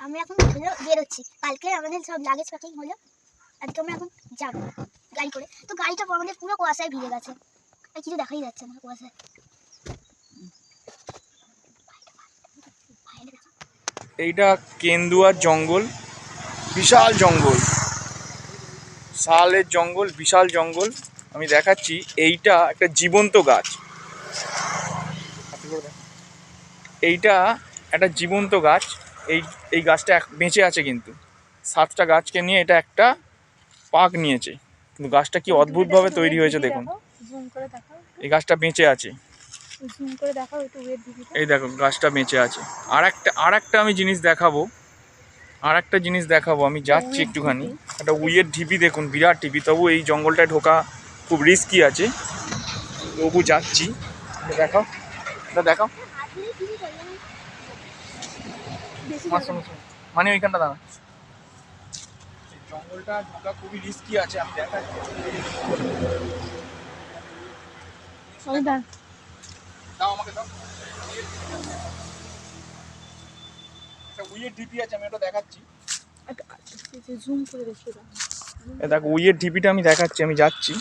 আমরা এখন বেরো- বেরোচ্ছি। কালকে আমাদের সব লাগেজ প্যাকিং হলো আজকে আমরা এখন যাব গাড়ি করে। তো গাড়িটা আমাদের পুরো কুয়াশায় ভিজে গেছে। আর কিছু দেখাই যাচ্ছে না কুয়াশায় এইটা কেন্দুয়ার জঙ্গল বিশাল জঙ্গল। শালের জঙ্গল বিশাল জঙ্গল। আমি দেখাচ্ছি এইটা একটা জীবন্ত গাছ। এইটা একটা জীবন্ত গাছ। এই এই গাছটা এক- বেঁচে আছে কিন্তু। সাতটা গাছকে নিয়ে এটা একটা পাক নিয়েছে। কিন্তু গাছটা কি অদ্ভুতভাবে তৈরি হয়েছে দেখুন। এই গাছটা বেঁচে আছে। এই দেখো গাছটা বেঁচে আছে। আর একটা আর একটা আমি জিনিস দেখাবো। আর একটা জিনিস দেখাবো আমি যাচ্ছি একটুখানি। একটা উইয়ের ঢিপি দেখুন বিরাট ঢিপি। তবু এই জঙ্গলটায় ঢোকা খুব রিস্কি আছে। তবু যাচ্ছি। দেখাও এটা দেখাও। মানে ওইখানটা দাঁড়া। জঙ্গলটা ঢোকা খুবই রিস্কি আছে আমি দেখাচ্ছি। ওই দেখ দাও আমাকে দাও। একটা উইয়ের ঢিপি আছে আমি ওটা দেখাচ্ছি। জুম করে দেখিয়ে দাও। এই দেখো উইয়ের ঢিপিটা আমি দেখাচ্ছি আমি যাচ্ছি।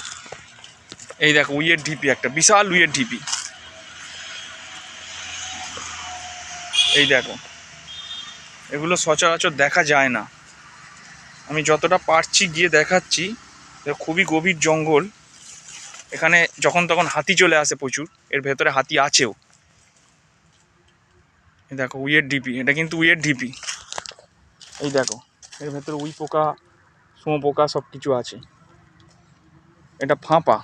এই দেখো উইয়ের ঢিপি একটা বিশাল উইয়ের ঢিপি এই দেখো এগুলো সচরাচর দেখা যায় না। আমি যতটা পারছি গিয়ে দেখাচ্ছি খুবই গভীর জঙ্গল। এখানে যখন তখন হাতি চলে আসে প্রচুর, এর ভেতরে হাতি আছেও। দেখো, উইয়ের ঢিপি এটা কিন্তু উইয়ের ঢিপি এই দেখো, এর ভেতরে উই পোকা শুঁয়োপোকা সব কিছু আছে। এটা ফাঁপা।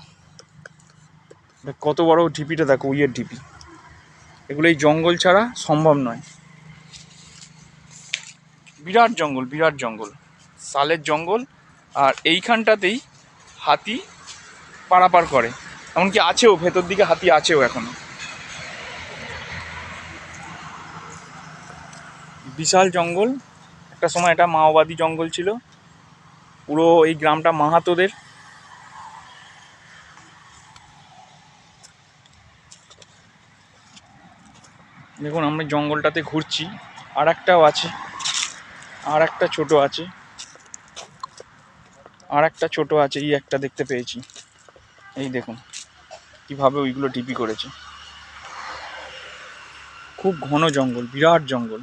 এটা কত বড় ঢিপিটা দেখো, উইয়ের ঢিপি এগুলো এই জঙ্গল ছাড়া সম্ভব নয়। বিরাট জঙ্গল বিরাট জঙ্গল। সালের জঙ্গল, আর এইখানটাতেই হাতি পারাপার করে। এমনকি আছেও, ভেতর দিকে হাতি আছেও এখনও। বিশাল জঙ্গল। একটা সময় এটা মাওবাদী জঙ্গল ছিল। পুরো এই গ্রামটা মাহাতোদের। দেখুন, আমরা জঙ্গলটাতে ঘুরছি। আর একটাও আছে। আর একটা ছোট আছে। আর একটা ছোট আছে, এই একটা দেখতে পেয়েছি। এই দেখুন কীভাবে ওইগুলো ডিপি করেছে। খুব ঘন জঙ্গল বিরাট জঙ্গল।